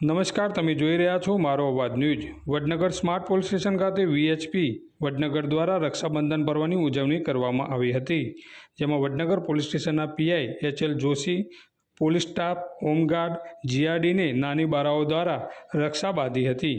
નમસ્કાર, તમે જોઈ રહ્યા છો મારો અવાજ news. Vadnagar smart police station ખાતે વીએચપી, વડનગર દ્વારા રક્ષાબંધન પર્વની ઉજવણી કરવામાં આવી હતી, જેમાં વડનગર પોલીસ સ્ટેશનના PI H L Joshi, police staff, home guard જીઆરડીને નાની બારાઓ દ્વારા રક્ષા બાંધી હતી.